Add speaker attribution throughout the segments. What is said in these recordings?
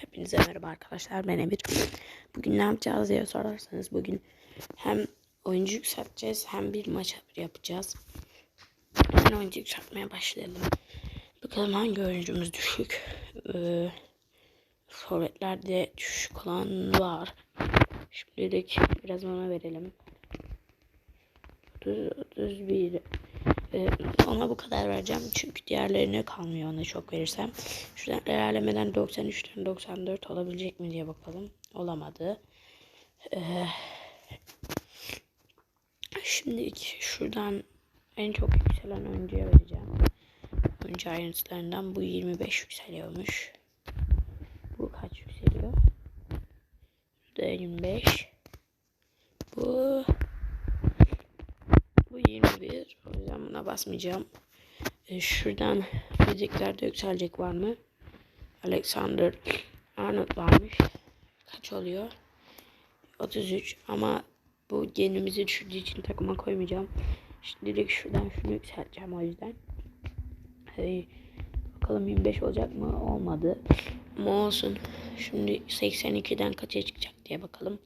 Speaker 1: Hepinize merhaba arkadaşlar ben Emir. Bugün ne yapacağız diye sorarsanız bugün hem oyuncu yükselteceğiz hem bir maç yapacağız. Hemen oyuncu yükseltmeye başlayalım. Bakalım hangi oyuncumuz düşük. Ee, forvetlerde düşük olan var. Şimdilik biraz ona verelim. 30, 31 ee, ona bu kadar vereceğim çünkü diğerlerine kalmıyor ona çok verirsem. Şuradan ilerlemeden 93'ten 94 olabilecek mi diye bakalım. Olamadı. Ee, şimdi şuradan en çok yükselen oyuncuya vereceğim. Oyuncu ayrıntılarından bu 25 yükseliyormuş. Bu kaç yükseliyor? Bu da 25. Bu bu 21. O yüzden buna basmayacağım. E, şuradan fiziklerde yükselecek var mı? Alexander Arnold varmış. Kaç oluyor? 33 ama bu genimizi düşürdüğü için takıma koymayacağım. Şimdilik şuradan şunu yükselteceğim o yüzden. Hey, bakalım 25 olacak mı? Olmadı. Ama olsun. Şimdi 82'den kaça çıkacak diye bakalım.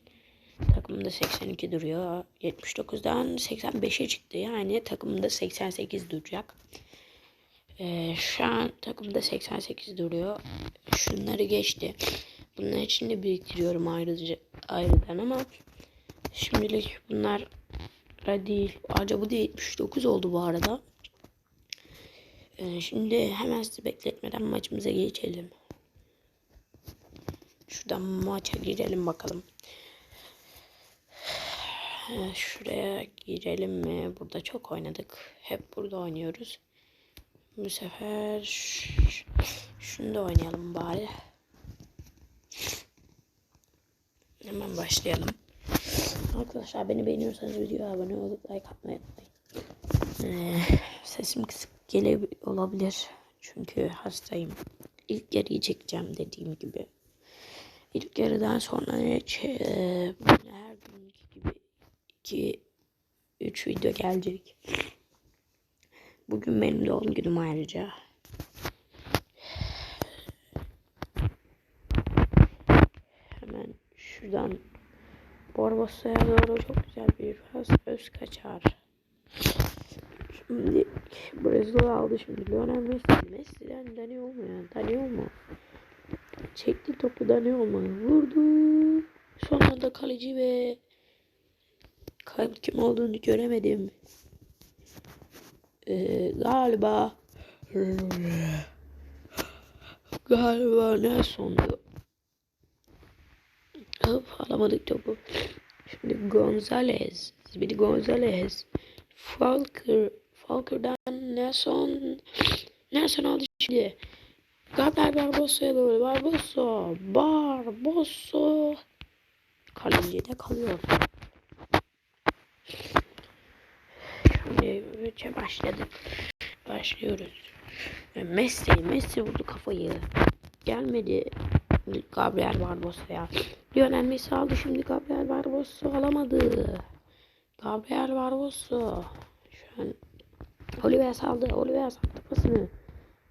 Speaker 1: Takımda 82 duruyor. 79'dan 85'e çıktı. Yani takımda 88 duracak. Ee, şu an takımda 88 duruyor. Şunları geçti. Bunlar için de biriktiriyorum ayrıca, ayrıdan ama şimdilik bunlar değil. Ayrıca bu da 79 oldu bu arada. Ee, şimdi hemen sizi bekletmeden maçımıza geçelim. Şuradan maça girelim bakalım. Şuraya girelim mi? Burada çok oynadık. Hep burada oynuyoruz. Bu sefer şunu da oynayalım bari. Hemen başlayalım. Arkadaşlar beni beğeniyorsanız videoya abone olup like atmayı unutmayın. Ee, sesim kısık gele olabilir. Çünkü hastayım. İlk yarıyı çekeceğim dediğim gibi. İlk yarıdan sonra hiç e, 2 3 video gelecek. Bugün benim doğum günüm ayrıca. Hemen şuradan Borbosa'ya doğru çok güzel bir pas öz kaçar. Şimdi Brezilya aldı şimdi Lionel Messi. Messi'den Dani olmuyor. Dani olma. Çekti topu Dani olma. Vurdu. Son anda kaleci ve kim olduğunu göremedim. Ee, galiba galiba Nelson'du. Hop alamadık topu. Şimdi Gonzalez. Bir Gonzalez. Falker. Falker'dan Nelson. Nelson aldı şimdi. Gabriel Barboso'ya doğru. Barboso. Barboso. Kaleci'de kalıyor. Şimdi maça başladık. Başlıyoruz. Messi, Messi vurdu kafayı. Gelmedi. Gabriel Barbosa'ya. Lionel Messi aldı şimdi Gabriel Barbosa alamadı. Gabriel Barbosa. Şu an Oliver saldı. Oliver sattı pasını.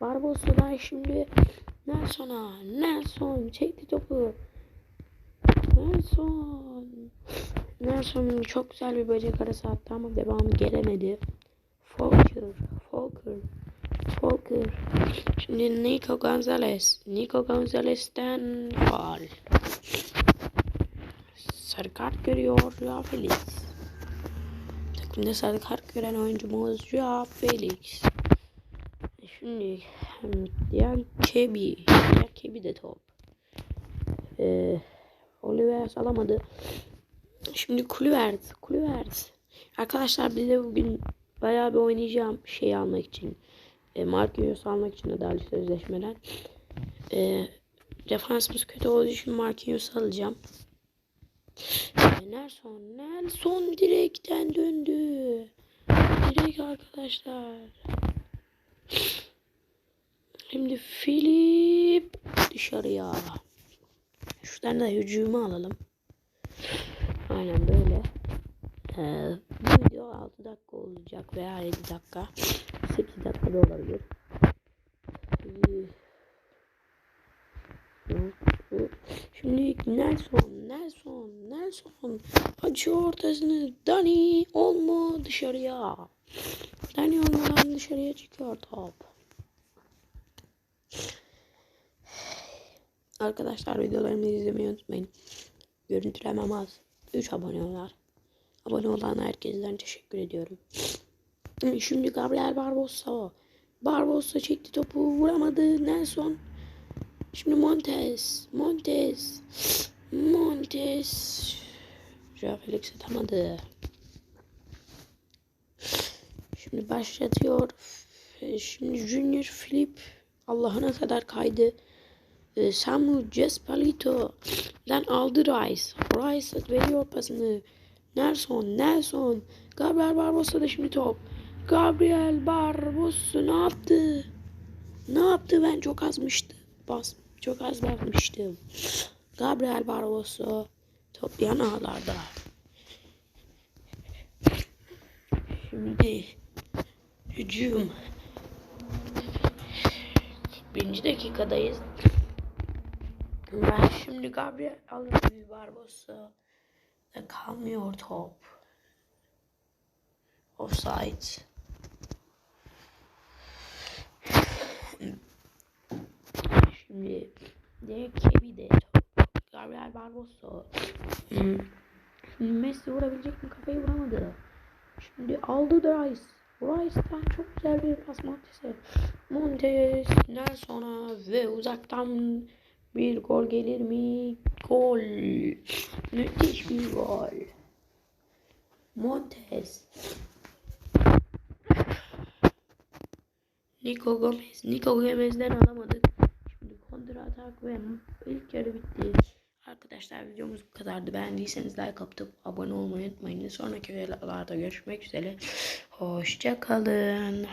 Speaker 1: Barbosa'dan şimdi Nelson'a. Nelson çekti topu. Nelson. Nelson çok güzel bir böcek arası attı ama devamı gelemedi. Folker, Folker, Folker. Şimdi Nico Gonzalez. Nico Gonzalez'ten faal. Sarı kart görüyor ya Felix. Takımda sarı kart gören oyuncumuz ya Felix. Şimdi diğer Kebi. Diğer Kebi de top. Ee, Oliver alamadı. Şimdi Kulüvert. Kulüvert. Arkadaşlar bir de bugün bayağı bir oynayacağım şey almak için. E, Marquinhos almak için adalı sözleşmeden. E, defansımız kötü olduğu için Marquinhos alacağım. E, Nelson. Nelson direkten döndü. Direkt arkadaşlar. Şimdi Filip dışarıya. Şuradan da hücumu alalım. Aynen böyle. Ee, video 6 dakika olacak veya 7 dakika. 8 dakika da olabilir. Ee, şimdi Nelson, Nelson, Nelson açıyor ortasını. Dani olma dışarıya. Dani olmadan dışarıya çıkıyor top. Arkadaşlar videolarımı izlemeyi unutmayın. Görüntülemem az. 3 abone var. Abone olan herkesten teşekkür ediyorum. Şimdi Gabriel Barbosa. Barbosa çekti topu vuramadı. Nelson. Şimdi Montes. Montes. Montes. Joao Felix atamadı. Şimdi başlatıyor. Şimdi Junior Flip Allah'ına kadar kaydı. Ee, Samu Cespalito'dan aldı Rice. Rice veriyor pasını. Nelson, Nelson. Gabriel Barbosa da şimdi top. Gabriel Barbosa ne yaptı? Ne yaptı? Ben çok azmıştı. Bas, çok az basmıştım. Gabriel Barbosa top yan ağlarda. Şimdi hücum. Birinci dakikadayız. Ben şimdi Gabriel Barbosa. Ve kalmıyor top. Offside. Şimdi Derek Kebi de. Gabriel Barbosa. Hmm. Messi vurabilecek mi? Kafayı vuramadı. Şimdi aldı da Rice. Rice'dan çok güzel bir pas Montes'e. Montes Nelson'a ve uzaktan bir gol gelir mi? Gol. Müthiş bir gol. Montes. Nico Gomez. Nico Gomez'den alamadık. Şimdi kontra atak ve ilk yarı bitti. Arkadaşlar videomuz bu kadardı. Beğendiyseniz like atıp abone olmayı unutmayın. Sonraki videolarda görüşmek üzere. Hoşçakalın.